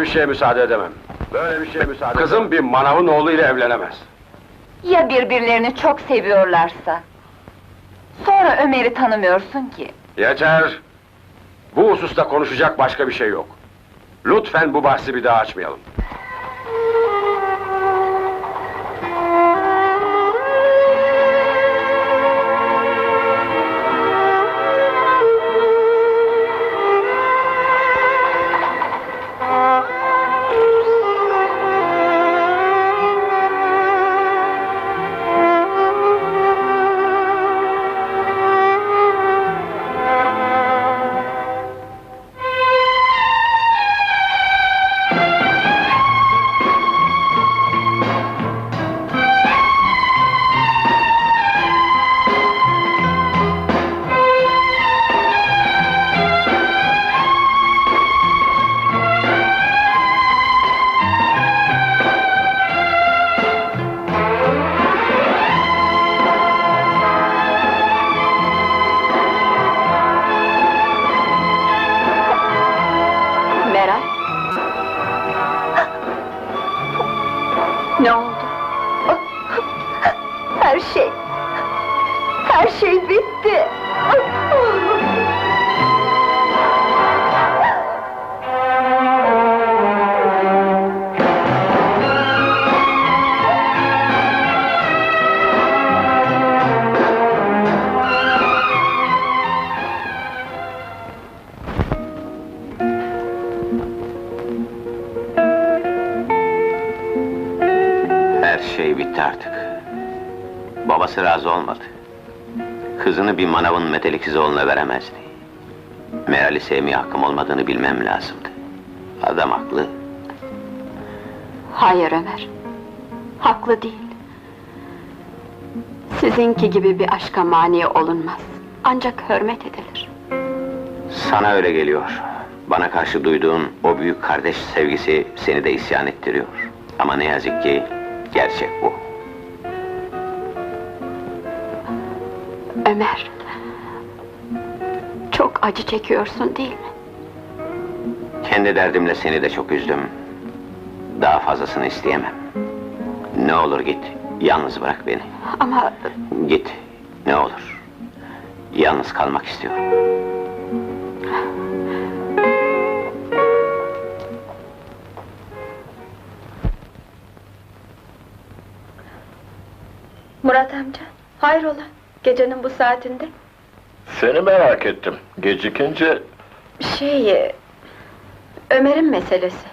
bir şeye müsaade edemem. Böyle bir şeye müsaade Kızım bir manavın oğluyla evlenemez. Ya birbirlerini çok seviyorlarsa? Sonra Ömer'i tanımıyorsun ki. Yeter! Bu hususta konuşacak başka bir şey yok. Lütfen bu bahsi bir daha açmayalım. Her şey bitti artık. Babası razı olmadı. Kızını bir manavın meteliksiz oğluna veremezdi. Meral'i sevmeye hakkım olmadığını bilmem lazımdı. Adam haklı. Hayır Ömer. Haklı değil. Sizinki gibi bir aşka mani olunmaz. Ancak hürmet edilir. Sana öyle geliyor. Bana karşı duyduğun o büyük kardeş sevgisi seni de isyan ettiriyor. Ama ne yazık ki gerçek bu. Ömer. Çok acı çekiyorsun değil mi? Kendi derdimle seni de çok üzdüm. Daha fazlasını isteyemem. Ne olur git, yalnız bırak beni. Ama Git, ne olur. Yalnız kalmak istiyorum. Murat amca, hayrola? Gecenin bu saatinde? Seni merak ettim. Gecikince Şey... Ömer'in meselesi.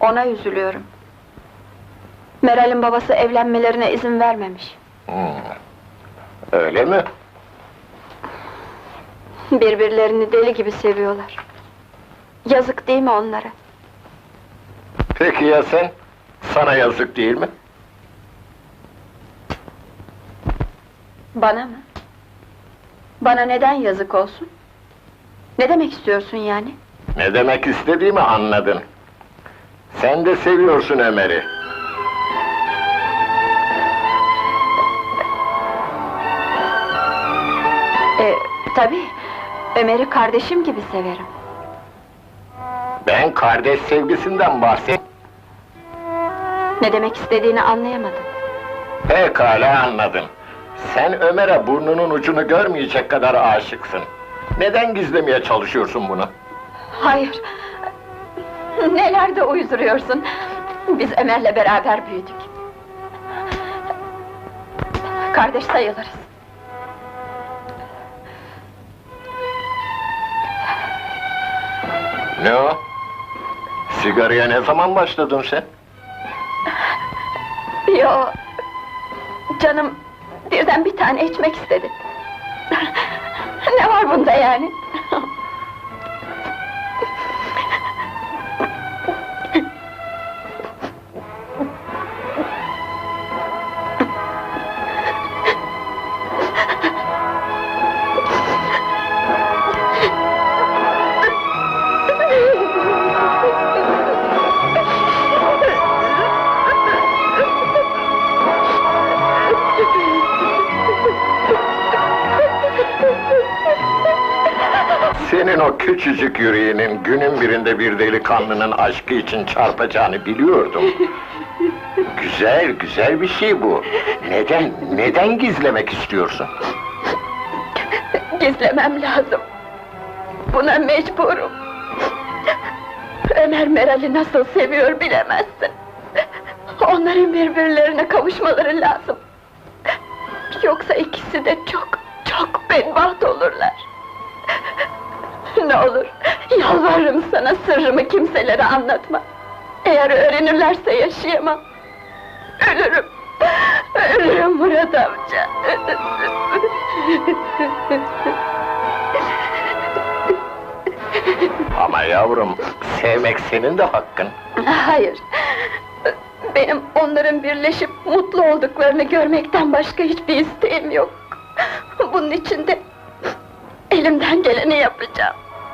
Ona üzülüyorum. Meral'in babası evlenmelerine izin vermemiş. Hmm. öyle mi? Birbirlerini deli gibi seviyorlar. Yazık değil mi onlara? Peki ya sen? Sana yazık değil mi? Bana mı? Bana neden yazık olsun? Ne demek istiyorsun yani? Ne demek istediğimi anladın. Sen de seviyorsun Ömer'i. E, tabii. Ömer'i kardeşim gibi severim. Ben kardeş sevgisinden bahset. Ne demek istediğini anlayamadım. Pekala anladım. Sen Ömer'e burnunun ucunu görmeyecek kadar aşıksın. Neden gizlemeye çalışıyorsun bunu? Hayır. Neler de uyduruyorsun. Biz Ömer'le beraber büyüdük. Kardeş sayılırız. Ne o? Sigaraya ne zaman başladın sen? Yo, canım birden bir tane içmek istedi. ne var bunda yani? O küçücük yüreğinin günün birinde bir delikanlının aşkı için çarpacağını biliyordum. Güzel, güzel bir şey bu. Neden, neden gizlemek istiyorsun? Gizlemem lazım. Buna mecburum. Ömer Meral'i nasıl seviyor bilemezsin. Onların birbirlerine kavuşmaları lazım. Yoksa ikisi de çok, çok bedbaht olurlar. Ne olur, yalvarırım sana sırrımı kimselere anlatma. Eğer öğrenirlerse yaşayamam. Ölürüm. Ölürüm Murat amca. Ama yavrum, sevmek senin de hakkın. Hayır. Benim onların birleşip mutlu olduklarını görmekten başka hiçbir isteğim yok. Bunun için de elimden geleni yapacağım.